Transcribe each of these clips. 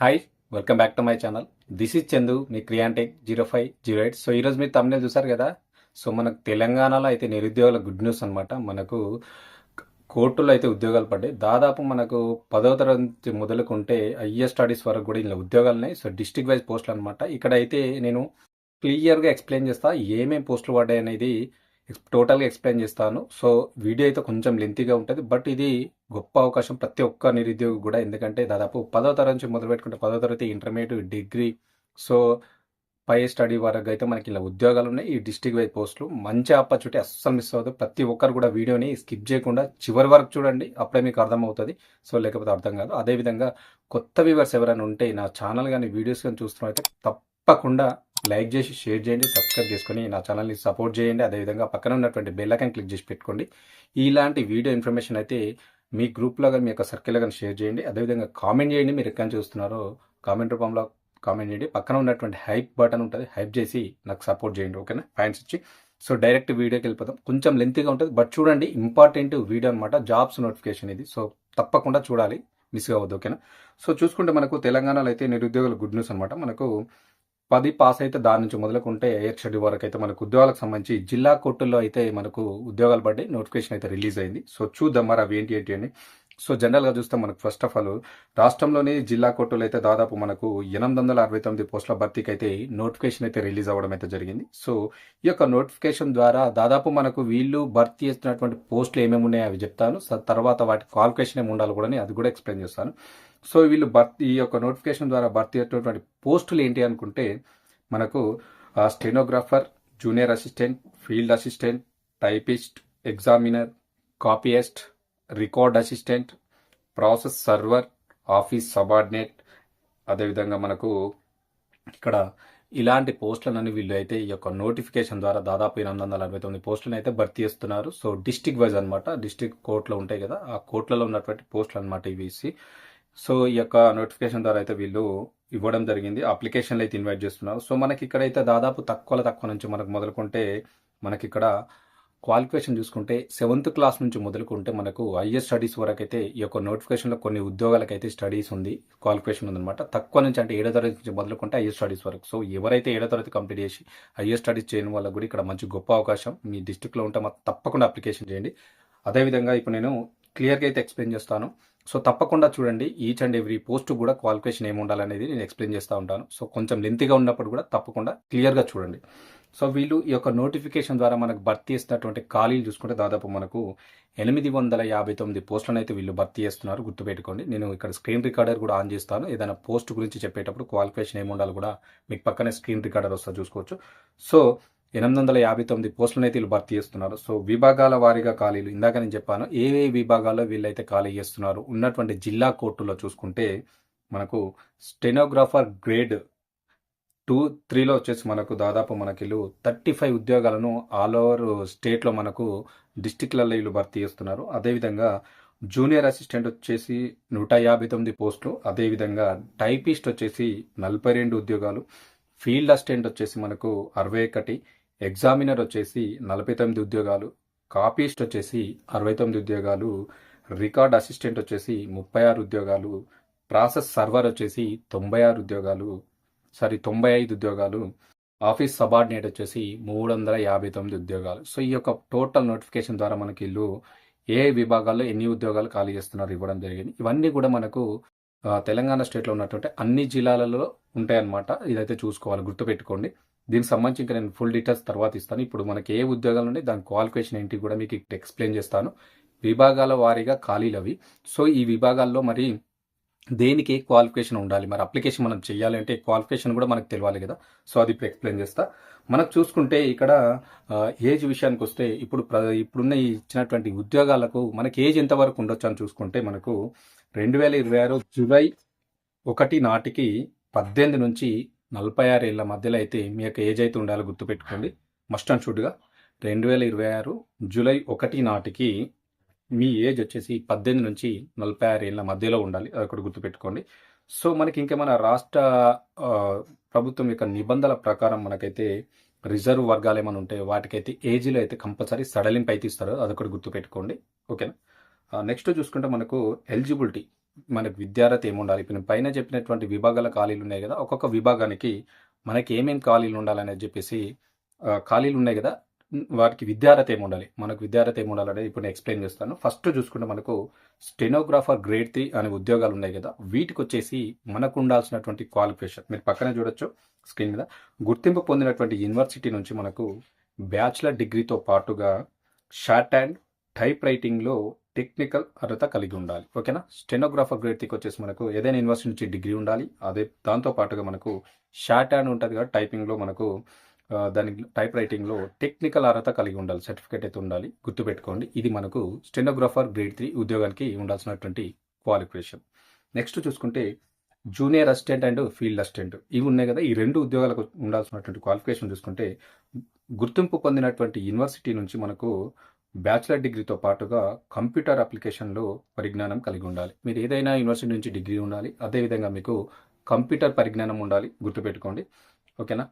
Hi welcome back to my channel this is Chandu me క్రియాంటెక్ zero five zero eight so ఈరోజు మీరు తమిళ చూసారు కదా? So మనకు తెలంగాణలో అయితే నిరుద్యోగుల గుడ్ న్యూస్ అనమాట మనకు కోర్టులో అయితే ఉద్యోగాలు పడ్డాయి. దాదాపు మనకు పదో తరగతి మొదలుకుంటే హయ్యర్ స్టడీస్ వరకు కూడా ఇలా ఉద్యోగాలు ఉన్నాయి. సో డిస్ట్రిక్ట్ వైజ్ పోస్టులు అనమాట ఇక్కడ అయితే నేను క్లియర్గా ఎక్స్ప్లెయిన్ చేస్తా. ఏమేమి పోస్టులు పడ్డాయి అనేది టోటల్గా ఎక్స్ప్లెయిన్ చేస్తాను. సో వీడియో అయితే కొంచెం లెంతీగా ఉంటుంది బట్ ఇది గొప్ప అవకాశం ప్రతి ఒక్క నిరుద్యోగి కూడా. ఎందుకంటే దాదాపు పదో తరగతి నుంచి మొదలు పెట్టుకుంటే పదో తరగతి ఇంటర్మీడియట్ డిగ్రీ సో పై స్టడీ వరకు అయితే మనకి ఇలా ఉద్యోగాలు ఉన్నాయి. ఈ డిస్టిక్ వైజ్ పోస్టులు మంచి ఆపర్చునిటీ అస్సలు మిస్ అవ్వదు. ప్రతి ఒక్కరు కూడా వీడియోని స్కిప్ చేయకుండా చివరి వరకు చూడండి అప్పుడే మీకు అర్థమవుతుంది. సో లేకపోతే అర్థం కాదు. అదేవిధంగా కొత్త వ్యూవర్స్ ఎవరైనా ఉంటే నా ఛానల్ కానీ వీడియోస్ కానీ చూస్తున్నట్లయితే తప్పకుండా లైక్ చేసి షేర్ చేయండి సబ్స్క్రైబ్ చేసుకొని నా ఛానల్ని సపోర్ట్ చేయండి. అదేవిధంగా పక్కన ఉన్నటువంటి బెల్ క్లిక్ చేసి పెట్టుకోండి. ఇలాంటి వీడియో ఇన్ఫర్మేషన్ అయితే మీ గ్రూప్లో కానీ మీ యొక్క సర్కిల్లో కానీ షేర్ చేయండి. అదేవిధంగా కామెంట్ చేయండి మీరు ఎక్కడ చూస్తున్నారో. కామెంట్ రూపంలో కామెంట్ చేయండి. పక్కన ఉన్నటువంటి హైప్ బటన్ ఉంటుంది. హైప్ చేసి నాకు సపోర్ట్ చేయండి ఓకేనా? ఫ్యాన్స్ ఇచ్చి. సో డైరెక్ట్ వీడియోకి వెళ్ళిపోతాం కొంచెం లెంతీగా ఉంటుంది. బట్ చూడండి ఇంపార్టెంట్ వీడియో అనమాట జాబ్స్ నోటిఫికేషన్ ఇది. సో తప్పకుండా చూడాలి. మిస్ అవ్వద్దు ఓకేనా? సో చూసుకుంటే మనకు తెలంగాణలో అయితే నిరుద్యోగుల గుడ్ న్యూస్ అనమాట మనకు పది పాస్ అయితే దాని నుంచి మొదలుకుంటే ఎయిర్ షెడ్యూల్ వరకు అయితే మనకు ఉద్యోగాలకు సంబంధించి జిల్లా కోర్టుల్లో అయితే మనకు ఉద్యోగాలు పడ్డాయి నోటిఫికేషన్ అయితే రిలీజ్ అయింది. సో చూద్దాం మరి అవి ఏంటి ఏంటి అని. సో జనరల్గా చూస్తే మనకు ఫస్ట్ ఆఫ్ ఆల్ రాష్ట్రంలోని జిల్లా కోర్టులు అయితే దాదాపు మనకు ఎనిమిది వందల అరవై తొమ్మిది పోస్టుల భర్తీకి అయితే నోటిఫికేషన్ అయితే రిలీజ్ అవ్వడం అయితే జరిగింది. సో ఈ యొక్క నోటిఫికేషన్ ద్వారా దాదాపు మనకు వీళ్ళు భర్తీ చేస్తున్నటువంటి పోస్టులు ఏమేమి ఉన్నాయో అవి చెప్తాను. సో తర్వాత వాటి క్వాలిఫికేషన్ ఏమి ఉండాలి కూడా అది కూడా ఎక్స్ప్లెయిన్ చేస్తాను. సో వీళ్ళు భర్తీ ఈ యొక్క నోటిఫికేషన్ ద్వారా భర్తీ అయ్యేటటువంటి పోస్టులు ఏంటి అనుకుంటే మనకు stenographer junior assistant field assistant typist examiner copyist record assistant process server office subordinate అదేవిధంగా మనకు ఇక్కడ ఇలాంటి పోస్టులను వీళ్ళు అయితే ఈ యొక్క నోటిఫికేషన్ ద్వారా దాదాపు ఎనిమిది వందల అరవై తొమ్మిది పోస్టులను అయితే భర్తీ చేస్తున్నారు. సో డిస్టిక్ వైజ్ అనమాట డిస్టిక్ కోర్టులో ఉంటాయి కదా ఆ కోర్టులలో ఉన్నటువంటి పోస్టులు అనమాట ఇవి. సో ఈ యొక్క నోటిఫికేషన్ ద్వారా అయితే వీళ్ళు ఇవ్వడం జరిగింది. అప్లికేషన్లు అయితే ఇన్వైట్ చేస్తున్నారు. సో మనకి ఇక్కడైతే దాదాపు తక్కువ తక్కువ నుంచి మనకు మొదలుకుంటే మనకి ఇక్కడ క్వాలిఫికేషన్ చూసుకుంటే సెవెంత్ క్లాస్ నుంచి మొదలుకుంటే మనకు హయ్యర్ స్టడీస్ వరకు అయితే ఈ యొక్క నోటిఫికేషన్లో కొన్ని ఉద్యోగాలకైతే స్టడీస్ ఉంది క్వాలిఫికేషన్ ఉందన్నమాట. తక్కువ నుంచి అంటే ఏడో తరగతి నుంచి మొదలుకుంటే హయ్యర్ స్టడీస్ వరకు. సో ఎవరైతే ఏడో తరగతి కంప్లీట్ చేసి హయ్యర్ స్టడీస్ చేయని వల్ల కూడా ఇక్కడ మంచి గొప్ప అవకాశం. మీ డిస్టిక్లో ఉంటే మాకు తప్పకుండా అప్లికేషన్ చేయండి. అదేవిధంగా ఇప్పుడు నేను క్లియర్గా అయితే ఎక్స్ప్లెయిన్ చేస్తాను. సో తప్పకుండా చూడండి ఈచ్ అండ్ ఎవ్రీ పోస్ట్ కూడా క్వాలిఫికేషన్ ఏమి ఉండాలనేది నేను ఎక్స్ప్లెయిన్ చేస్తూ ఉంటాను. సో కొంచెం లెంతిగా ఉన్నప్పుడు కూడా తప్పకుండా క్లియర్గా చూడండి. సో వీళ్ళు ఈ యొక్క నోటిఫికేషన్ ద్వారా మనకు భర్తీ చేస్తున్నటువంటి ఖాళీలు చూసుకుంటే దాదాపు మనకు ఎనిమిది వందల యాభై తొమ్మిది పోస్టులను అయితే వీళ్ళు భర్తీ చేస్తున్నారు. గుర్తుపెట్టుకోండి నేను ఇక్కడ స్క్రీన్ రికార్డర్ కూడా ఆన్ చేస్తాను. ఏదైనా పోస్ట్ గురించి చెప్పేటప్పుడు క్వాలిఫికేషన్ ఏమి ఉండాలి కూడా మీకు పక్కనే స్క్రీన్ రికార్డర్ వస్తా చూసుకోవచ్చు. సో ఎనిమిది వందల యాభై తొమ్మిది పోస్టులను అయితే వీళ్ళు భర్తీ చేస్తున్నారు. సో విభాగాల వారీగా ఖాళీలు ఇందాక నేను చెప్పాను ఏ ఏ విభాగాల్లో వీళ్ళైతే ఖాళీ చేస్తున్నారు ఉన్నటువంటి జిల్లా కోర్టులో చూసుకుంటే మనకు స్టెనోగ్రాఫర్ గ్రేడ్ టూ త్రీలో వచ్చేసి మనకు దాదాపు మనకి థర్టీ ఫైవ్ ఉద్యోగాలను ఆల్ ఓవర్ స్టేట్లో మనకు డిస్టిక్లలో వీళ్ళు భర్తీ చేస్తున్నారు. అదేవిధంగా జూనియర్ అసిస్టెంట్ వచ్చేసి నూట యాభై తొమ్మిది పోస్టులు అదేవిధంగా టైపిస్ట్ వచ్చేసి నలభై రెండు ఉద్యోగాలు ఫీల్డ్ అసిస్టెంట్ వచ్చేసి మనకు అరవై ఒకటి ఎగ్జామినర్ వచ్చేసి నలభై తొమ్మిది ఉద్యోగాలు కాపీస్ట్ వచ్చేసి అరవై తొమ్మిది ఉద్యోగాలు రికార్డ్ అసిస్టెంట్ వచ్చేసి ముప్పై ఆరు ఉద్యోగాలు ప్రాసెస్ సర్వర్ వచ్చేసి తొంభై ఆరు ఉద్యోగాలు సారీ తొంభై ఐదు ఉద్యోగాలు ఆఫీస్ సబార్డినేట్ వచ్చేసి మూడు వందల యాభై తొమ్మిది ఉద్యోగాలు. సో ఈ యొక్క టోటల్ నోటిఫికేషన్ ద్వారా మనకి ఇల్లు ఏ విభాగాల్లో ఎన్ని ఉద్యోగాలు ఖాళీ చేస్తున్నారు ఇవ్వడం జరిగింది. ఇవన్నీ కూడా మనకు తెలంగాణ స్టేట్లో ఉన్నటువంటి అన్ని జిల్లాలలో ఉంటాయన్నమాట. ఇదైతే చూసుకోవాలి గుర్తుపెట్టుకోండి. దీనికి సంబంధించి ఇంకా నేను ఫుల్ డీటెయిల్స్ తర్వాత ఇస్తాను. ఇప్పుడు మనకి ఏ ఉద్యోగాలు ఉన్నాయి దాని క్వాలిఫికేషన్ ఏంటి కూడా మీకు ఎక్స్ప్లెయిన్ చేస్తాను. విభాగాల వారీగా ఖాళీలు అవి. సో ఈ విభాగాల్లో మరి దేనికి క్వాలిఫికేషన్ ఉండాలి? మరి అప్లికేషన్ మనం చేయాలి అంటే క్వాలిఫికేషన్ కూడా మనకు తెలియాలి కదా. సో అది ఇప్పుడు ఎక్స్ప్లెయిన్ చేస్తా. మనకు చూసుకుంటే ఇక్కడ ఏజ్ విషయానికి వస్తే ఇప్పుడు ఇప్పుడున్న ఇచ్చినటువంటి ఉద్యోగాలకు మనకి ఏజ్ ఎంతవరకు ఉండొచ్చు అని చూసుకుంటే మనకు రెండు వేల ఇరవై ఆరు జూలై ఒకటి నాటికి పద్దెనిమిది నుంచి నలభై ఆరు ఏళ్ళ మధ్యలో అయితే మీ యొక్క ఏజ్ అయితే ఉండాలో గుర్తుపెట్టుకోండి. మస్ట్ అండ్ షుడ్గా రెండు వేల ఇరవై ఆరు జూలై ఒకటి నాటికి మీ ఏజ్ వచ్చేసి పద్దెనిమిది నుంచి నలభై ఆరు ఏళ్ళ మధ్యలో ఉండాలి. అది ఒకటి గుర్తుపెట్టుకోండి. సో మనకి ఇంకేమైనా రాష్ట్ర ప్రభుత్వం యొక్క నిబంధనల ప్రకారం మనకైతే రిజర్వ్ వర్గాలు ఏమైనా ఉంటాయి వాటికైతే ఏజీలో అయితే కంపల్సరీ సడలింపు అయితే ఇస్తారు. అదొకటి గుర్తుపెట్టుకోండి. ఓకేనా? నెక్స్ట్ చూసుకుంటే మనకు ఎలిజిబిలిటీ. మనకు విద్యార్థి ఏముండాలి? ఇప్పుడు నేను పైన చెప్పినటువంటి విభాగాల ఖాళీలు ఉన్నాయి కదా ఒక్కొక్క విభాగానికి మనకి ఏమేమి ఖాళీలు ఉండాలని చెప్పేసి ఖాళీలు ఉన్నాయి కదా వాటికి విద్యార్హత ఏమి ఉండాలి మనకు విద్యార్హత ఏమి ఉండాలనేది ఇప్పుడు నేను ఎక్స్ప్లెయిన్ చేస్తాను. ఫస్ట్ చూసుకుంటే మనకు స్టెనోగ్రాఫర్ గ్రేడ్ త్రీ అనే ఉద్యోగాలు ఉన్నాయి కదా వీటికి వచ్చేసి మనకు ఉండాల్సినటువంటి క్వాలిఫికేషన్ మీరు పక్కనే చూడొచ్చు స్క్రీన్ మీద. గుర్తింపు పొందినటువంటి యూనివర్సిటీ నుంచి మనకు బ్యాచిలర్ డిగ్రీతో పాటుగా షార్ట్ అండ్ టైప్ రైటింగ్లో టెక్నికల్ అర్హత కలిగి ఉండాలి. ఓకేనా? స్టెనోగ్రాఫర్ గ్రేడ్కి వచ్చేసి మనకు ఏదైనా యూనివర్సిటీ నుంచి డిగ్రీ ఉండాలి. అదే దాంతో పాటుగా మనకు షార్ట్ హ్యాండ్ ఉంటుంది కదా టైపింగ్లో మనకు దాని టైప్ రైటింగ్లో టెక్నికల్ అర్హత కలిగి ఉండాలి. సర్టిఫికేట్ అయితే ఉండాలి. గుర్తుపెట్టుకోండి. ఇది మనకు స్టెనోగ్రాఫర్ గ్రేడ్ త్రీ ఉద్యోగానికి ఉండాల్సినటువంటి క్వాలిఫికేషన్ నెక్స్ట్ చూసుకుంటే junior assistant and field assistant ఇవి ఉన్నాయి కదా ఈ రెండు ఉద్యోగాలకు ఉండాల్సినటువంటి క్వాలిఫికేషన్ చూసుకుంటే గుర్తింపు పొందినటువంటి యూనివర్సిటీ నుంచి మనకు బ్యాచిలర్ డిగ్రీతో పాటుగా కంప్యూటర్ అప్లికేషన్లో పరిజ్ఞానం కలిగి ఉండాలి. మీరు ఏదైనా యూనివర్సిటీ నుంచి డిగ్రీ ఉండాలి. అదేవిధంగా మీకు కంప్యూటర్ పరిజ్ఞానం ఉండాలి. గుర్తుపెట్టుకోండి. ఓకేనా?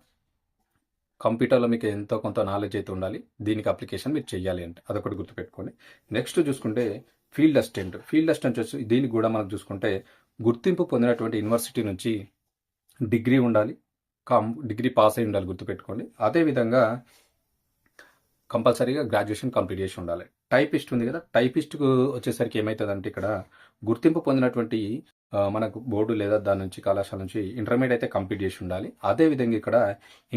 కంప్యూటర్లో మీకు ఎంతో కొంత నాలెడ్జ్ అయితే ఉండాలి. దీనికి అప్లికేషన్ మీరు చేయాలి అంటే అదొకటి గుర్తుపెట్టుకోండి. నెక్స్ట్ చూసుకుంటే ఫీల్డ్ అసిస్టెంట్. ఫీల్డ్ అసిస్టెంట్ వచ్చి దీనికి కూడా మనం చూసుకుంటే గుర్తింపు పొందినటువంటి యూనివర్సిటీ నుంచి డిగ్రీ ఉండాలి. కం డిగ్రీ పాస్ అయి ఉండాలి గుర్తుపెట్టుకోండి. అదేవిధంగా కంపల్సరీగా గ్రాడ్యుయేషన్ కంప్లీట్ చేసి ఉండాలి. టైపిస్ట్ ఉంది కదా టైపిస్ట్కు వచ్చేసరికి ఏమవుతుందంటే ఇక్కడ గుర్తింపు పొందినటువంటి మనకు బోర్డు లేదా దాని నుంచి కళాశాల నుంచి ఇంటర్మీడియట్ అయితే కంప్లీట్ చేసి ఉండాలి. అదేవిధంగా ఇక్కడ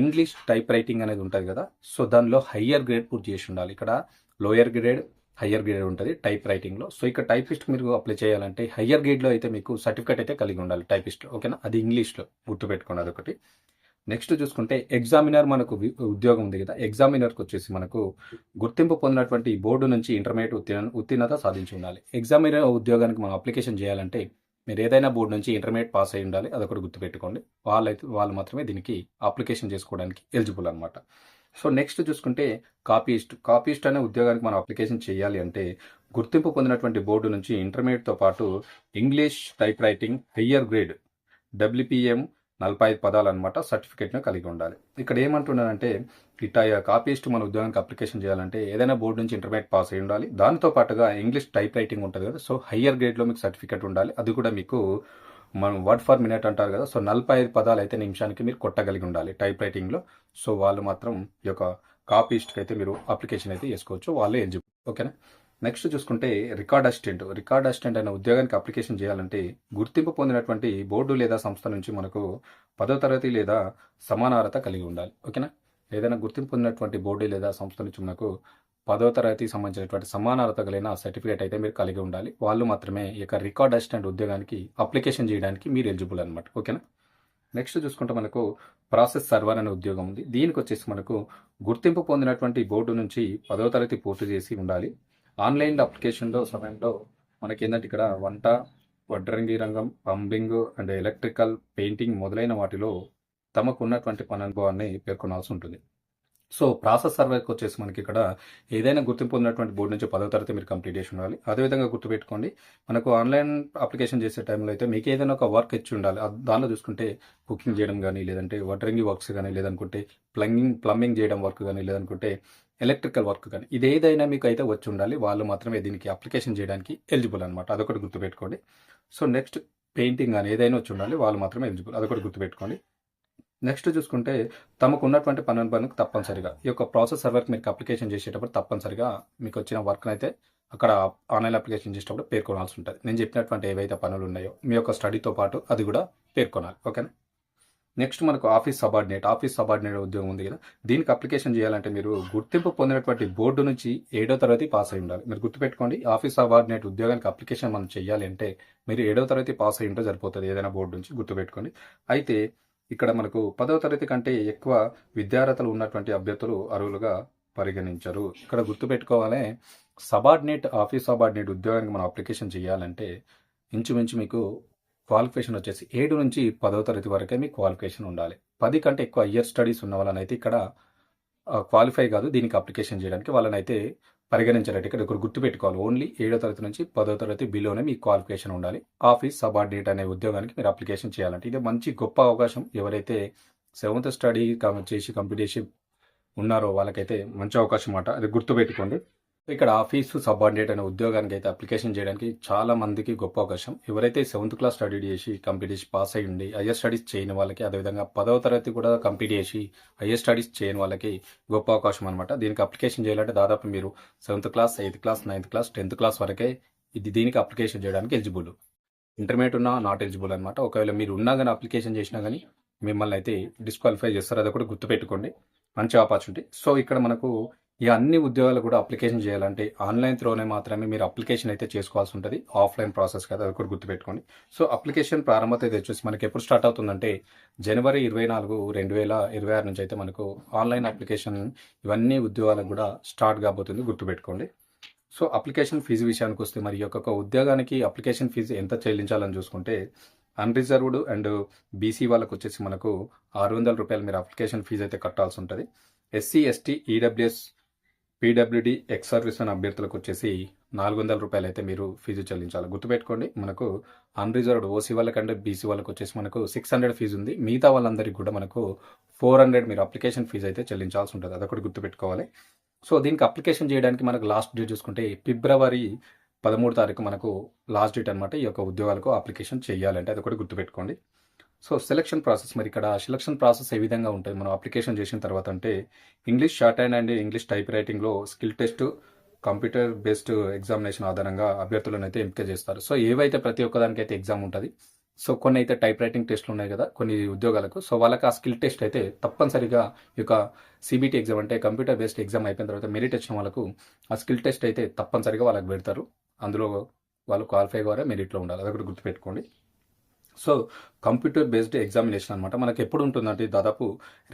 ఇంగ్లీష్ టైప్ రైటింగ్ అనేది ఉంటుంది కదా సో దానిలో హయ్యర్ గ్రేడ్ పూర్తి చేసి ఉండాలి. ఇక్కడ లోయర్ గ్రేడ్ హయ్యర్ గ్రేడ్ ఉంటుంది టైప్ రైటింగ్లో. సో ఇక్కడ టైపిస్ట్ మీరు అప్లై చేయాలంటే హయ్యర్ గ్రేడ్లో అయితే మీకు సర్టిఫికేట్ అయితే కలిగి ఉండాలి టైపిస్ట్. ఓకేనా? అది ఇంగ్లీష్లో గుర్తుపెట్టుకోండి అదొకటి. నెక్స్ట్ చూసుకుంటే ఎగ్జామినర్ మనకు ఉద్యోగం ఉంది కదా. ఎగ్జామినర్కి వచ్చేసి మనకు గుర్తింపు పొందినటువంటి బోర్డు నుంచి ఇంటర్మీడియట్ ఉత్తీర్ణ ఉత్తీర్ణత సాధించి ఉండాలి. ఎగ్జామినర్ ఉద్యోగానికి మనం అప్లికేషన్ చేయాలంటే మీరు ఏదైనా బోర్డు నుంచి ఇంటర్మీడియట్ పాస్ అయి ఉండాలి. అదొకటి గుర్తుపెట్టుకోండి. వాళ్ళైతే వాళ్ళు మాత్రమే దీనికి అప్లికేషన్ చేసుకోవడానికి ఎలిజిబుల్ అనమాట సో నెక్స్ట్ చూసుకుంటే కాపీస్ట్. కాపీస్ట్ అనే ఉద్యోగానికి మనం అప్లికేషన్ చేయాలి అంటే గుర్తింపు పొందినటువంటి బోర్డు నుంచి ఇంటర్మీడియట్తో పాటు English typewriting higher grade WPM నలభై ఐదు పదాలు అనమాట సర్టిఫికేట్ను కలిగి ఉండాలి. ఇక్కడ ఏమంటున్నానంటే ఇట్లా కాపీస్ట్ మన ఉద్యోగానికి అప్లికేషన్ చేయాలంటే ఏదైనా బోర్డు నుంచి ఇంటర్మీడియట్ పాస్ అయి ఉండాలి. దానితో పాటుగా ఇంగ్లీష్ టైప్ రైటింగ్ ఉంటుంది కదా సో హయ్యర్ గ్రేడ్లో మీకు సర్టిఫికేట్ ఉండాలి. అది కూడా మీకు మనం వర్డ్ ఫర్ మినిట్ అంటారు కదా సో నలభై ఐదు పదాలు అయితే నిమిషానికి మీరు కొట్టగలిగి ఉండాలి టైప్ రైటింగ్లో సో వాళ్ళు మాత్రం ఈ యొక్క కాపీస్ట్కి అయితే మీరు అప్లికేషన్ అయితే చేసుకోవచ్చు వాళ్ళే ఎలిజిబుల్ ఓకేనా? నెక్స్ట్ చూసుకుంటే రికార్డ్ అసిస్టెంట్. రికార్డ్ అసిస్టెంట్ అనే ఉద్యోగానికి అప్లికేషన్ చేయాలంటే గుర్తింపు పొందినటువంటి బోర్డు లేదా సంస్థ నుంచి మనకు పదో తరగతి లేదా సమానార్హత కలిగి ఉండాలి. ఓకేనా? ఏదైనా గుర్తింపు పొందినటువంటి బోర్డు లేదా సంస్థ నుంచి మనకు పదో తరగతికి సంబంధించినటువంటి సమానార్హత కలిగిన సర్టిఫికేట్ అయితే మీరు కలిగి ఉండాలి. వాళ్ళు మాత్రమే ఈ యొక్క రికార్డ్ అసిస్టెంట్ ఉద్యోగానికి అప్లికేషన్ చేయడానికి మీరు ఎలిజిబుల్ అనమాట ఓకేనా? నెక్స్ట్ చూసుకుంటే మనకు ప్రాసెస్ సర్వర్ అనే ఉద్యోగం ఉంది. దీనికి వచ్చేసి మనకు గుర్తింపు పొందినటువంటి బోర్డు నుంచి పదో తరగతి పూర్తి చేసి ఉండాలి. ఆన్లైన్ అప్లికేషన్లో సమయంలో మనకి ఏంటంటే ఇక్కడ వంట వడ్రంగి రంగం పంబింగ్ అండ్ ఎలక్ట్రికల్ పెయింటింగ్ మొదలైన వాటిలో తమకు ఉన్నటువంటి పని అనుభవాన్ని పేర్కొనాల్సి ఉంటుంది. సో ప్రాసెస్ సర్వేకి వచ్చేసి మనకి ఇక్కడ ఏదైనా గుర్తింపు ఉన్నటువంటి బోర్డు నుంచి పదో తరగతి మీరు కంప్లీట్ చేసి ఉండాలి. అదేవిధంగా గుర్తుపెట్టుకోండి మనకు ఆన్లైన్ అప్లికేషన్ చేసే టైంలో అయితే మీకు ఏదైనా ఒక వర్క్ ఇచ్చి ఉండాలి. దానిలో చూసుకుంటే కుకింగ్ చేయడం కానీ లేదంటే వడ్రంగి వర్క్స్ కానీ లేదనుకుంటే ప్లంగింగ్ ప్లంబింగ్ చేయడం వర్క్ కానీ లేదనుకుంటే ఎలక్ట్రికల్ వర్క్ కానీ ఇది ఏదైనా మీకు అయితే వచ్చి ఉండాలి వాళ్ళు మాత్రమే దీనికి అప్లికేషన్ చేయడానికి ఎలిజిబుల్ అనమాట అదొకటి గుర్తుపెట్టుకోండి. సో నెక్స్ట్ పెయింటింగ్ కానీ ఏదైనా వచ్చి ఉండాలి వాళ్ళు మాత్రమే ఎలిజిబుల్. అదొకటి గుర్తుపెట్టుకోండి. నెక్స్ట్ చూసుకుంటే తమకు ఉన్నటువంటి పనులు పనులకు తప్పనిసరిగా ఈ యొక్క ప్రాసెస్ సర్వర్కి మీకు అప్లికేషన్ చేసేటప్పుడు తప్పనిసరిగా మీకు వచ్చిన వర్క్ అయితే అక్కడ ఆన్లైన్ అప్లికేషన్ చేసేటప్పుడు పేర్కొనాల్సి ఉంటుంది. నేను చెప్పినటువంటి ఏవైతే పనులు ఉన్నాయో మీ యొక్క స్టడీతో పాటు అది కూడా పేర్కొనాలి. ఓకేనా? నెక్స్ట్ మనకు ఆఫీస్ సబార్డినేట్ ఆఫీస్ సబార్డినేట్ ఉద్యోగం ఉంది కదా దీనికి అప్లికేషన్ చేయాలంటే మీరు గుర్తింపు పొందినటువంటి బోర్డు నుంచి ఏడో తరగతి పాస్ అయి ఉండాలి. మీరు గుర్తుపెట్టుకోండి ఆఫీస్ సబార్డినేట్ ఉద్యోగానికి అప్లికేషన్ మనం చేయాలి అంటే మీరు ఏడో తరగతి పాస్ అయి ఉంటే సరిపోతుంది ఏదైనా బోర్డు నుంచి గుర్తుపెట్టుకోండి. అయితే ఇక్కడ మనకు పదవ తరగతి కంటే ఎక్కువ విద్యార్హతలు ఉన్నటువంటి అభ్యర్థులు అర్హులుగా పరిగణించరు. ఇక్కడ గుర్తుపెట్టుకోవాలి సబార్డినేట్ ఆఫీస్ సబార్డినేట్ ఉద్యోగానికి మనం అప్లికేషన్ చేయాలంటే ఇంచుమించు మీకు క్వాలిఫికేషన్ వచ్చేసి ఏడు నుంచి పదవ తరగతి వరకే మీ క్వాలిఫికేషన్ ఉండాలి. పది కంటే ఎక్కువ ఇయర్ స్టడీస్ ఉన్న వాళ్ళనైతే ఇక్కడ క్వాలిఫై కాదు దీనికి అప్లికేషన్ చేయడానికి వాళ్ళనైతే పరిగణించాలంటే ఇక్కడ ఇక్కడ గుర్తుపెట్టుకోవాలి ఓన్లీ ఏడో తరగతి నుంచి పదో తరగతి బిలోనే మీ క్వాలిఫికేషన్ ఉండాలి. ఆఫీస్ సబార్డినేట్ అనే ఉద్యోగానికి మీరు అప్లికేషన్ చేయాలంటే ఇది మంచి గొప్ప అవకాశం. ఎవరైతే సెవెంత్ స్టడీ చేసి కంప్లీట్ చేసి ఉన్నారో వాళ్ళకైతే మంచి అవకాశం అన్నమాట. అది గుర్తుపెట్టుకోండి ఇక్కడ ఆఫీసు సబార్డినేట్ అనే ఉద్యోగానికి అయితే అప్లికేషన్ చేయడానికి చాలా మందికి గొప్ప అవకాశం. ఎవరైతే సెవెంత్ క్లాస్ స్టడీ చేసి కంప్లీట్ చేసి పాస్ అయ్యి ఉండి హయ్యర్ స్టడీస్ చేయని వాళ్ళకి అదేవిధంగా పదవ తరగతి కూడా కంప్లీట్ చేసి హయ్యర్ స్టడీస్ చేయని వాళ్ళకి గొప్ప అవకాశం అనమాట దీనికి అప్లికేషన్ చేయాలంటే దాదాపు మీరు seventh class eighth class ninth class tenth class వరకే ఇది దీనికి అప్లికేషన్ చేయడానికి ఎలిజిబుల్. ఇంటర్మీడియట్ ఉన్నా నాట్ ఎలిజిబుల్ అనమాట ఒకవేళ మీరు ఉన్నా కానీ అప్లికేషన్ చేసినా కానీ మిమ్మల్ని అయితే డిస్క్వాలిఫై చేస్తారు. అది కూడా గుర్తుపెట్టుకోండి. మంచి ఆపర్చునిటీ. సో ఇక్కడ మనకు ఈ అన్ని ఉద్యోగాలు కూడా అప్లికేషన్ చేయాలంటే ఆన్లైన్ త్రోనే మాత్రమే మీరు అప్లికేషన్ అయితే చేసుకోవాల్సి ఉంటుంది. ఆఫ్లైన్ ప్రాసెస్ కదా అది కూడా గుర్తుపెట్టుకోండి. సో అప్లికేషన్ ప్రారంభత అయితే వచ్చేసి మనకి ఎప్పుడు స్టార్ట్ అవుతుందంటే జనవరి ఇరవై నాలుగు రెండు వేల ఇరవై ఆరు నుంచి అయితే మనకు ఆన్లైన్ అప్లికేషన్ ఇవన్నీ ఉద్యోగాలకు కూడా స్టార్ట్ కాబోతుంది గుర్తుపెట్టుకోండి. సో అప్లికేషన్ ఫీజు విషయానికి వస్తే మరి ఒక్కొక్క యొక్క ఉద్యోగానికి అప్లికేషన్ ఫీజు ఎంత చెల్లించాలని చూసుకుంటే అన్రిజర్వ్డ్ అండ్ బీసీ వాళ్ళకు వచ్చేసి మనకు ఆరు వందల రూపాయలు మీరు అప్లికేషన్ ఫీజు అయితే కట్టాల్సి ఉంటుంది. SC ST EWS PWD ex service అని అభ్యర్థులకు వచ్చేసి నాలుగు వందల రూపాయలు అయితే మీరు ఫీజు చెల్లించాలి. గుర్తుపెట్టుకోండి మనకు అన్రిజర్వ్డ్ ఓసీ వాళ్ళకంటే బీసీ వాళ్ళకి వచ్చేసి మనకు సిక్స్ హండ్రెడ్ ఫీజు ఉంది. మిగతా వాళ్ళందరికీ కూడా మనకు ఫోర్ హండ్రెడ్ మీరు అప్లికేషన్ ఫీజు అయితే చెల్లించాల్సి ఉంటుంది. అదొకటి గుర్తుపెట్టుకోవాలి. సో దీనికి అప్లికేషన్ చేయడానికి మనకు లాస్ట్ డేట్ చూసుకుంటే ఫిబ్రవరి పదమూడు తారీఖు మనకు లాస్ట్ డేట్ అనమాట ఈ యొక్క ఉద్యోగాలకు అప్లికేషన్ చేయాలంటే అది కూడా గుర్తుపెట్టుకోండి. సో సెలక్షన్ ప్రాసెస్ మరి ఇక్కడ సెలక్షన్ ప్రాసెస్ ఏ విధంగా ఉంటుంది? మనం అప్లికేషన్ చేసిన తర్వాత అంటే English shorthand and English type రైటింగ్లో skill test computer based examination ఆధారంగా అభ్యర్థులను అయితే ఎంపిక చేస్తారు. సో ఏవైతే ప్రతి ఒక్కదానికైతే ఎగ్జామ్ ఉంటుంది సో కొన్ని అయితే టైప్ రైటింగ్ టెస్ట్లు ఉన్నాయి కదా కొన్ని ఉద్యోగాలకు. సో వాళ్ళకి ఆ స్కిల్ టెస్ట్ అయితే తప్పనిసరిగా ఈ యొక్క సిబిటి ఎగ్జామ్ అంటే కంప్యూటర్ బేస్డ్ ఎగ్జామ్ అయిపోయిన తర్వాత మెరిట్ వచ్చిన వాళ్ళకు ఆ స్కిల్ టెస్ట్ అయితే తప్పనిసరిగా వాళ్ళకి పెడతారు. అందులో వాళ్ళు క్వాలిఫై ద్వారా మెరిట్లో ఉండాలి. అదొకటి గుర్తుపెట్టుకోండి. సో కంప్యూటర్ బేస్డ్ ఎగ్జామినేషన్ అనమాట మనకి ఎప్పుడు ఉంటుందంటే దాదాపు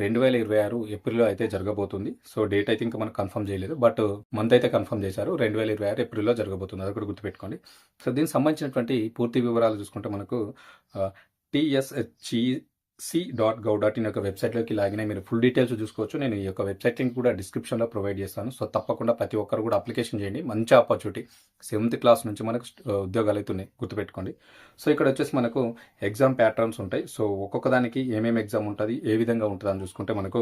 రెండు వేల ఇరవై ఆరు ఏప్రిల్లో అయితే జరగబోతుంది. సో డేట్ అయితే ఇంకా మనకు కన్ఫర్మ్ చేయలేదు. బట్ మంత్ అయితే కన్ఫర్మ్ చేశారు. రెండు వేల ఇరవై ఆరు ఏప్రిల్లో జరగబోతుంది. అది కూడా గుర్తుపెట్టుకోండి. సో దీనికి సంబంధించినటువంటి పూర్తి వివరాలు చూసుకుంటే మనకు TSHE C dot gov dot in యొక్క వెబ్సైట్లోకి లాగిన మీరు ఫుల్ డీటెయిల్స్ చూసుకోవచ్చు. నేను ఈ యొక్క వెబ్సైట్ని కూడా డిస్క్రిప్షన్లో ప్రొవైడ్ చేస్తాను. సో తప్పకుండా ప్రతి ఒక్కరు కూడా అప్లికేషన్ చేయండి. మంచి ఆపర్చునిటీ. సెవెంత్ క్లాస్ నుంచి మనకు ఉద్యోగాలు అవుతున్నాయి ఉన్నాయి. గుర్తుపెట్టుకోండి. సో ఇక్కడ వచ్చేసి మనకు ఎగ్జామ్ ప్యాటర్న్స్ ఉంటాయి. సో ఒక్కొక్క దానికి ఏమేమి ఎగ్జామ్ ఉంటుంది ఏ విధంగా ఉంటుంది అని చూసుకుంటే మనకు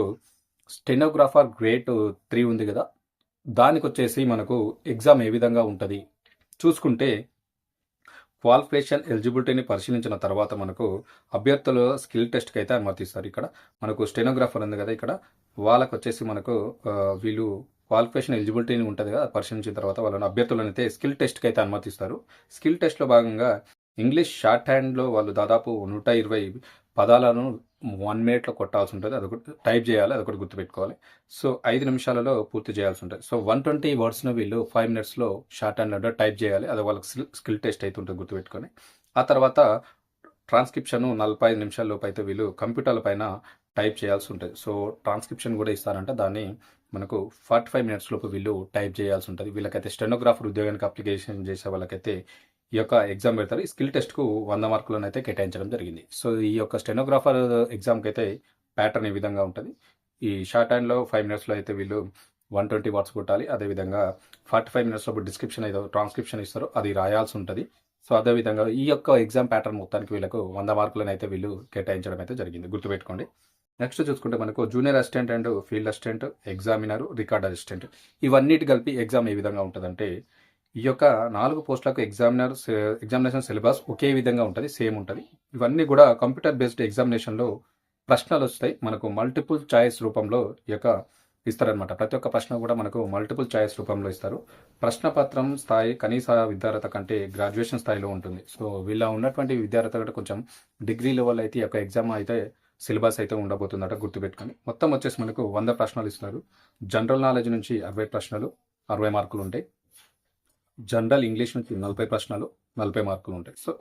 స్టెనోగ్రాఫర్ గ్రేట్ త్రీ ఉంది కదా. దానికి వచ్చేసి మనకు ఎగ్జామ్ ఏ విధంగా ఉంటుంది చూసుకుంటే క్వాలిఫికేషన్ ఎలిజిబిలిటీని పరిశీలించిన తర్వాత మనకు అభ్యర్థుల స్కిల్ టెస్ట్కి అయితే అనుమతిస్తారు ఇక్కడ మనకు స్టెనోగ్రాఫర్ ఉంది కదా ఇక్కడ వాళ్ళకు వచ్చేసి మనకు వీళ్ళు క్వాలిఫికేషన్ ఎలిజిబిలిటీని ఉంటుంది కదా పరిశీలించిన తర్వాత వాళ్ళని అభ్యర్థులను అయితే స్కిల్ టెస్ట్కి అయితే అనుమతిస్తారు స్కిల్ టెస్ట్లో భాగంగా ఇంగ్లీష్ షార్ట్ హ్యాండ్లో వాళ్ళు దాదాపు నూట ఇరవై పదాలను వన్ మినిట్లో కొట్టాల్సి ఉంటుంది. అది ఒకటి టైప్ చేయాలి అది ఒకటి గుర్తుపెట్టుకోవాలి. సో ఐదు నిమిషాలలో పూర్తి చేయాల్సి ఉంటుంది. సో వన్ ట్వంటీ వర్డ్స్ను వీళ్ళు ఫైవ్ మినిట్స్లో షార్ట్ అండ్ హ్యాండ్లో టైప్ చేయాలి. అది వాళ్ళకి స్కిల్ టెస్ట్ అయితే ఉంటుంది గుర్తుపెట్టుకొని. ఆ తర్వాత ట్రాన్స్క్రిప్షన్ నలభై ఐదు నిమిషాల లోపు అయితే వీళ్ళు కంప్యూటర్ల పైన టైప్ చేయాల్సి ఉంటుంది. సో ట్రాన్స్క్రిప్షన్ కూడా ఇస్తారంటే. దాన్ని మనకు ఫార్టీ ఫైవ్ మినిట్స్ లోపు వీళ్ళు టైప్ చేయాల్సి ఉంటుంది. వీళ్ళకైతే స్టెనోగ్రాఫర్ ఉద్యోగానికి అప్లికేషన్ చేసే వాళ్ళకైతే ఈ యొక్క ఎగ్జామ్ పెడతారు. ఈ స్కిల్ టెస్ట్కు వంద మార్కులను అయితే కేటాయించడం జరిగింది. సో ఈ యొక్క స్టెనోగ్రాఫర్ ఎగ్జామ్కి అయితే ప్యాటర్న్ ఈ విధంగా ఉంటుంది? ఈ షార్ట్ హ్యాండ్లో ఫైవ్ మినిట్స్లో అయితే వీళ్ళు వన్ ట్వంటీ వాట్స్ కొట్టాలి. అదేవిధంగా ఫార్టీ ఫైవ్ మినిట్స్లో డిస్క్రిప్షన్ ఏదో ట్రాన్స్క్రిప్షన్ ఇస్తారో అది రాయాల్సి ఉంటుంది. సో అదేవిధంగా ఈ యొక్క ఎగ్జామ్ ప్యాటర్న్ మొత్తానికి వీళ్ళకు వంద మార్కులను అయితే వీళ్ళు కేటాయించడం అయితే జరిగింది. గుర్తుపెట్టుకోండి. నెక్స్ట్ చూసుకుంటే మనకు junior assistant and field assistant examiner record assistant ఇవన్నిటి కలిపి ఎగ్జామ్ ఏ విధంగా ఉంటుందంటే ఈ యొక్క నాలుగు పోస్టులకు ఎగ్జామినర్ ఎగ్జామినేషన్ సిలబస్ ఒకే విధంగా ఉంటుంది సేమ్ ఉంటుంది. ఇవన్నీ కూడా కంప్యూటర్ బేస్డ్ ఎగ్జామినేషన్లో ప్రశ్నలు వస్తాయి. మనకు మల్టిపుల్ ఛాయిస్ రూపంలో ఈ యొక్క ఇస్తారనమాట ప్రతి ఒక్క ప్రశ్న కూడా మనకు మల్టిపుల్ ఛాయిస్ రూపంలో ఇస్తారు. ప్రశ్న పత్రం స్థాయి కనీస విద్యార్థత కంటే గ్రాడ్యుయేషన్ స్థాయిలో ఉంటుంది. సో వీళ్ళ ఉన్నటువంటి విద్యార్థత కూడా కొంచెం డిగ్రీ లెవెల్ అయితే ఈ యొక్క ఎగ్జామ్ అయితే సిలబస్ అయితే ఉండబోతుందట గుర్తుపెట్టుకొని. మొత్తం వచ్చేసి మనకు వంద ప్రశ్నలు ఇస్తారు. జనరల్ నాలెడ్జ్ నుంచి అరవై ప్రశ్నలు అరవై మార్కులు ఉంటాయి. జనరల్ ఇంగ్లీష్ నుంచి నలభై ప్రశ్నలు నలభై మార్కులు ఉంటాయి. సో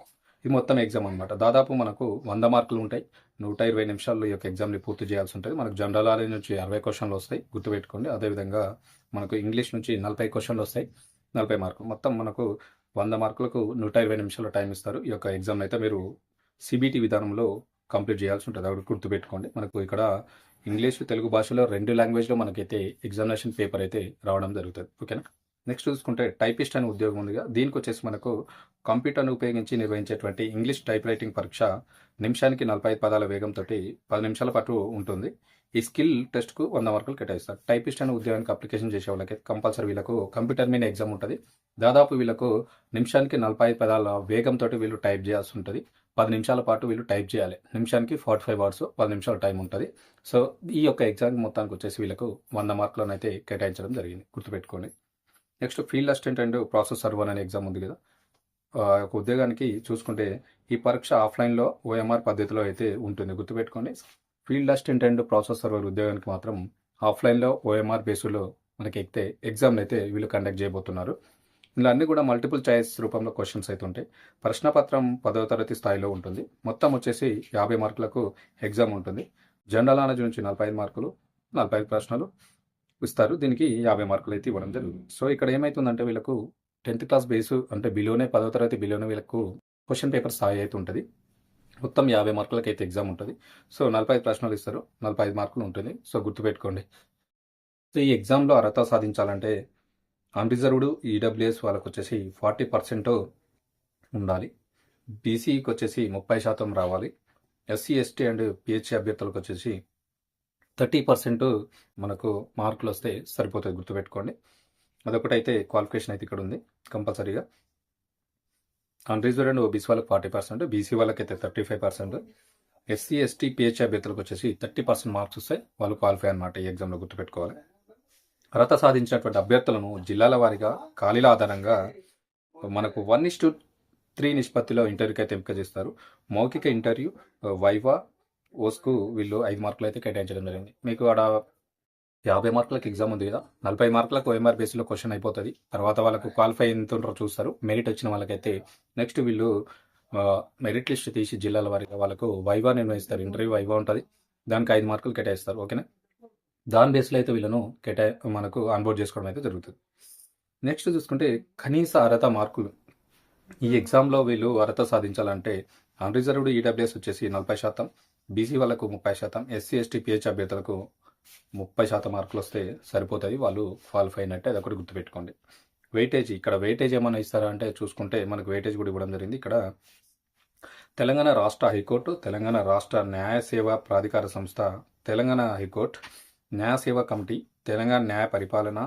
ఇది మొత్తం ఎగ్జామ్ అనమాట దాదాపు మనకు వంద మార్కులు ఉంటాయి. నూట ఇరవై నిమిషాల్లో ఈ యొక్క ఎగ్జామ్ని పూర్తి చేయాల్సి ఉంటుంది. మనకు జనరల్ నాలెడ్జ్ నుంచి అరవై క్వశ్చన్లు వస్తాయి. గుర్తుపెట్టుకోండి. అదేవిధంగా మనకు ఇంగ్లీష్ నుంచి నలభై క్వశ్చన్లు వస్తాయి. నలభై మార్కులు. మొత్తం మనకు వంద మార్కులకు నూట ఇరవై నిమిషాల్లో టైం ఇస్తారు. ఈ యొక్క ఎగ్జామ్ అయితే మీరు సిబిటి విధానంలో కంప్లీట్ చేయాల్సి ఉంటుంది. అవి గుర్తుపెట్టుకోండి. మనకు ఇక్కడ ఇంగ్లీష్ తెలుగు భాషలో రెండు లాంగ్వేజ్లో మనకైతే ఎగ్జామినేషన్ పేపర్ అయితే రావడం జరుగుతుంది. ఓకేనా? నెక్స్ట్ చూసుకుంటే టైపిస్ట్ అనే ఉద్యోగం ఉందిగా. దీనికి వచ్చేసి మనకు కంప్యూటర్ను ఉపయోగించి నిర్వహించేటువంటి ఇంగ్లీష్ టైప్ రైటింగ్ పరీక్ష నిమిషానికి నలభై ఐదు పదాల వేగంతో పది నిమిషాల పాటు ఉంటుంది. ఈ స్కిల్ టెస్ట్కు వంద మార్కులు కేటాయిస్తారు. టైపిస్ట్ అనే ఉద్యోగానికి అప్లికేషన్ చేసే వాళ్ళకి కంపల్సరీ వీళ్ళకు కంప్యూటర్ మీద ఎగ్జామ్ ఉంటుంది. దాదాపు వీళ్ళకు నిమిషానికి నలభై ఐదు పదాల వేగంతో వీళ్ళు టైప్ చేయాల్సి ఉంటుంది. పది నిమిషాల పాటు వీళ్ళు టైప్ చేయాలి. నిమిషానికి ఫార్టీ ఫైవ్ అవర్స్ పది నిమిషాల టైం ఉంటుంది. సో ఈ యొక్క ఎగ్జామ్ మొత్తానికి వచ్చేసి వీళ్ళకు వంద మార్కులను అయితే కేటాయించడం జరిగింది. గుర్తుపెట్టుకోండి. Next field assistant and process server అనే ఎగ్జామ్ ఉంది కదా. ఆ, ఒక ఉద్యోగానికి చూసుకుంటే ఈ పరీక్ష ఆఫ్లైన్లో ఓఎంఆర్ పద్ధతిలో అయితే ఉంటుంది. గుర్తుపెట్టుకోండి. Field assistant and process server ఉద్యోగానికి మాత్రం ఆఫ్లైన్లో ఓఎంఆర్ బేసులో మనకి ఎక్కితే ఎగ్జామ్ని అయితే వీళ్ళు కండక్ట్ చేయబోతున్నారు. ఇలా అన్నీ కూడా మల్టిపుల్ చాయిస్ రూపంలో క్వశ్చన్స్ అయితే ఉంటాయి. ప్రశ్నపత్రం పదవ తరగతి స్థాయిలో ఉంటుంది. మొత్తం వచ్చేసి యాభై మార్కులకు ఎగ్జామ్ ఉంటుంది. జనరల్ నాలెడ్జ్ నుంచి నలభై ఐదు మార్కులు నలభై ఐదు ప్రశ్నలు ఇస్తారు. దీనికి యాభై మార్కులు అయితే ఇవ్వడం జరుగుతుంది. సో ఇక్కడ ఏమవుతుందంటే వీళ్ళకు టెన్త్ క్లాస్ బేసు అంటే బిలోనే పదో తరగతి బిలోనే వీళ్ళకు క్వశ్చన్ పేపర్ స్థాయి అయితే ఉంటుంది. మొత్తం యాభై మార్కులకి అయితే ఎగ్జామ్ ఉంటుంది. సో నలభై ఐదు ప్రశ్నలు ఇస్తారు. నలభై ఐదు మార్కులు ఉంటుంది. సో గుర్తుపెట్టుకోండి. సో ఈ ఎగ్జామ్లో అర్హత సాధించాలంటే అన్రిజర్వ్డ్ ఈడబ్ల్యూఎస్ వాళ్ళకు వచ్చేసి ఫార్టీ పర్సెంట్ ఉండాలి. బీసీకి వచ్చేసి ముప్పై శాతం రావాలి. ఎస్సీ ఎస్టీ అండ్ పిహెచ్సి అభ్యర్థులకు వచ్చేసి థర్టీ పర్సెంట్ మనకు మార్కులు వస్తే సరిపోతుంది గుర్తుపెట్టుకోండి. అదొకటైతే క్వాలిఫికేషన్ అయితే ఇక్కడ ఉంది కంపల్సరీగా అన్రిజర్వ్డ్ అండ్ ఓబీసీ వాళ్ళకి ఫార్టీ పర్సెంట్ బీసీ వాళ్ళకి అయితే thirty five percent SC ST PHC అభ్యర్థులకు వచ్చేసి థర్టీ పర్సెంట్ మార్క్స్ వస్తాయి వాళ్ళు క్వాలిఫై అనమాట ఈ ఎగ్జామ్లో గుర్తుపెట్టుకోవాలి. అర్హత సాధించినటువంటి అభ్యర్థులను జిల్లాల వారీగా ఖాళీల ఆధారంగా మనకు వన్ ఇస్ టు త్రీ నిష్పత్తిలో ఇంటర్వ్యూకి అయితే ఎంపిక చేస్తారు. మౌఖిక ఇంటర్వ్యూ వైవా ఓస్కు వీళ్ళు ఐదు మార్కులు అయితే కేటాయించడం జరిగింది. మీకు ఆడ యాభై మార్కులకు ఎగ్జామ్ ఉంది కదా నలభై మార్కులకు ఓఎంఆర్ బేస్లో క్వశ్చన్ అయిపోతుంది. తర్వాత వాళ్ళకు క్వాలిఫై ఎంత చూస్తారు. మెరిట్ వచ్చిన వాళ్ళకైతే నెక్స్ట్ వీళ్ళు మెరిట్ లిస్ట్ తీసి జిల్లాల వారిగా వాళ్ళకు వైవా నిర్వహిస్తారు ఇంటర్వ్యూ వైవా ఉంటుంది. దానికి ఐదు మార్కులు కేటాయిస్తారు. ఓకేనా? దాని బేస్లో అయితే వీళ్ళను కేటాయి మనకు ఆన్బోర్డ్ చేసుకోవడం అయితే జరుగుతుంది. నెక్స్ట్ చూసుకుంటే కనీస అర్హత మార్కులు. ఈ ఎగ్జామ్లో వీళ్ళు అర్హత సాధించాలంటే అన్రిజర్వ్డ్ ఈడబ్ల్యూఎస్ వచ్చేసి నలభై శాతం. బీసీ వాళ్ళకు ముప్పై శాతం ఎస్సీ ఎస్టీ పిహెచ్ అభ్యర్థులకు ముప్పై శాతం మార్కులు వస్తే సరిపోతాయి. వాళ్ళు క్వాలిఫై అయినట్టే అది ఒకటి గుర్తుపెట్టుకోండి. వెయిటేజ్ ఇక్కడ వెయిటేజ్ ఏమైనా ఇస్తారా అంటే చూసుకుంటే మనకు వెయిటేజ్ కూడా ఇవ్వడం జరిగింది. ఇక్కడ తెలంగాణ రాష్ట్ర హైకోర్టు తెలంగాణ రాష్ట్ర న్యాయ సేవా ప్రాధికార సంస్థ తెలంగాణ హైకోర్టు న్యాయ సేవా కమిటీ తెలంగాణ న్యాయ పరిపాలన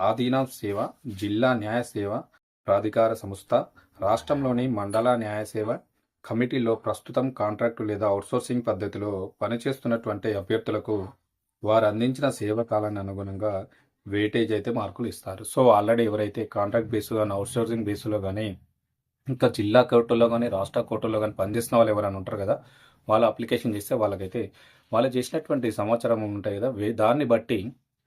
ఆధీన సేవ జిల్లా న్యాయ సేవ ప్రాధికార సంస్థ రాష్ట్రంలోని మండల న్యాయ సేవ కమిటీలో ప్రస్తుతం కాంట్రాక్టు లేదా అవుట్సోర్సింగ్ పద్ధతిలో పనిచేస్తున్నటువంటి అభ్యర్థులకు వారు అందించిన సేవ కాలాన్ని అనుగుణంగా వెయిటేజ్ అయితే మార్కులు ఇస్తారు. సో ఆల్రెడీ ఎవరైతే కాంట్రాక్ట్ బేస్లో కానీ అవుట్సోర్సింగ్ బేస్లో కానీ ఇంకా జిల్లా కోర్టులో కానీ రాష్ట్ర కోర్టులో కానీ పనిచేస్తున్న వాళ్ళు ఎవరైనా ఉంటారు కదా వాళ్ళు అప్లికేషన్ చేస్తే వాళ్ళకైతే వాళ్ళు చేసినటువంటి సమాచారం ఉంటాయి కదా వే- దాన్ని బట్టి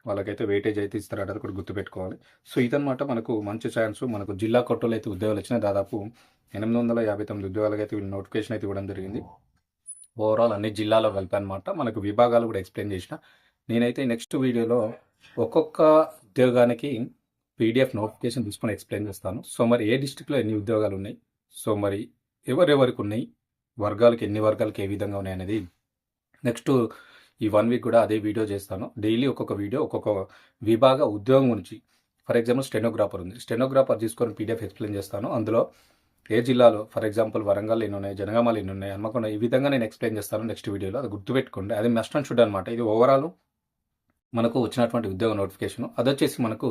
వాళ్ళకైతే వెయిటేజ్ అయితే ఇస్తారట కూడా గుర్తుపెట్టుకోవాలి. సో ఇదనమాట మనకు మంచి ఛాన్స్ మనకు జిల్లా కొట్టలో అయితే ఉద్యోగాలు వచ్చినాయి దాదాపు ఎనిమిది వందల యాభై తొమ్మిది ఉద్యోగాలకు అయితే వీళ్ళు నోటిఫికేషన్ అయితే ఇవ్వడం జరిగింది. ఓవరాల్ అన్ని జిల్లాలో కలిపి అనమాట మనకు విభాగాలు కూడా ఎక్స్ప్లెయిన్ చేసిన. నేనైతే నెక్స్ట్ వీడియోలో ఒక్కొక్క ఉద్యోగానికి పీడిఎఫ్ నోటిఫికేషన్ తీసుకొని ఎక్స్ప్లెయిన్ చేస్తాను. సో మరి ఏ డిస్టిక్లో ఎన్ని ఉద్యోగాలు ఉన్నాయి? సో మరి ఎవరెవరికి ఉన్నాయి? వర్గాలకు ఎన్ని వర్గాలకు ఏ విధంగా ఉన్నాయి అనేది. నెక్స్ట్ ఈ వన్ వీక్ కూడా అదే వీడియో చేస్తాను. డైలీ ఒక్కొక్క వీడియో ఒక్కొక్క విభాగ ఉద్యోగం గురించి. ఫర్ ఎగ్జాంపుల్ స్టెనోగ్రాఫర్ ఉంది. స్టెనోగ్రాఫర్ తీసుకొని పీడిఎఫ్ ఎక్స్ప్లెయిన్ చేస్తాను. అందులో ఏ జిల్లాలో ఫర్ ఎగ్జాంపుల్ వరంగల్ ఎన్ని ఉన్నాయి జనగామాలు ఎన్ని ఉన్నాయి హన్మకొండ ఈ విధంగా నేను ఎక్స్ప్లెయిన్ చేస్తాను నెక్స్ట్ వీడియోలో. అది గుర్తుపెట్టుకోండి. అది మస్ట్ అండ్ షుడ్ అనమాట ఇది ఓవరాల్ మనకు వచ్చినటువంటి ఉద్యోగ నోటిఫికేషన్. అది వచ్చేసి మనకు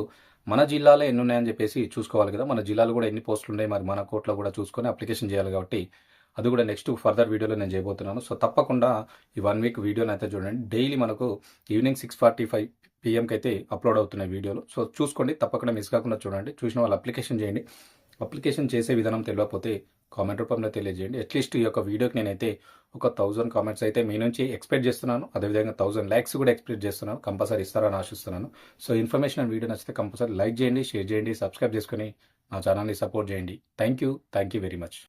మన జిల్లాలో ఎన్ని ఉన్నాయని చెప్పేసి చూసుకోవాలి కదా. మన జిల్లాలో కూడా ఎన్ని పోస్టులు ఉన్నాయి మరి మన కోర్టులో కూడా చూసుకొని అప్లికేషన్ చేయాలి కాబట్టి అది కూడా నెక్స్ట్ ఫర్దర్ వీడియోలో నేను చేయబోతున్నాను. సో తప్పకుండా ఈ వన్ వీక్ వీడియోని అయితే చూడండి. డైలీ మనకు ఈవినింగ్ సిక్స్ ఫార్టీ ఫైవ్ పిఎంకి అయితే అప్లోడ్ అవుతున్నాయి వీడియోలు సో చూసుకోండి తప్పకుండా మిస్ కాకుండా చూడండి. చూసిన వాళ్ళు అప్లికేషన్ చేయండి. అప్లికేషన్ చేసే విధానం తెలియకపోతే కామెంట్ రూపంలో తెలియజేయండి. అట్లీస్ట్ ఈ యొక్క వీడియోకి నేనైతే ఒక థౌజండ్ కామెంట్స్ అయితే మీ నుంచి ఎక్స్పెక్ట్ చేస్తున్నాను. అదేవిధంగా థౌసండ్ లైక్స్ కూడా ఎక్స్పెక్ట్ చేస్తున్నాను. కంపల్సరీ ఇస్తారని ఆశిస్తున్నాను. సో ఇన్ఫర్మేషన్ అండ్ వీడియో నచ్చితే కంపల్సరీ లైక్ చేయండి షేర్ చేయండి సబ్స్క్రైబ్ చేసుకుని నా ఛానల్ని సపోర్ట్ చేయండి. Thank you thank you very much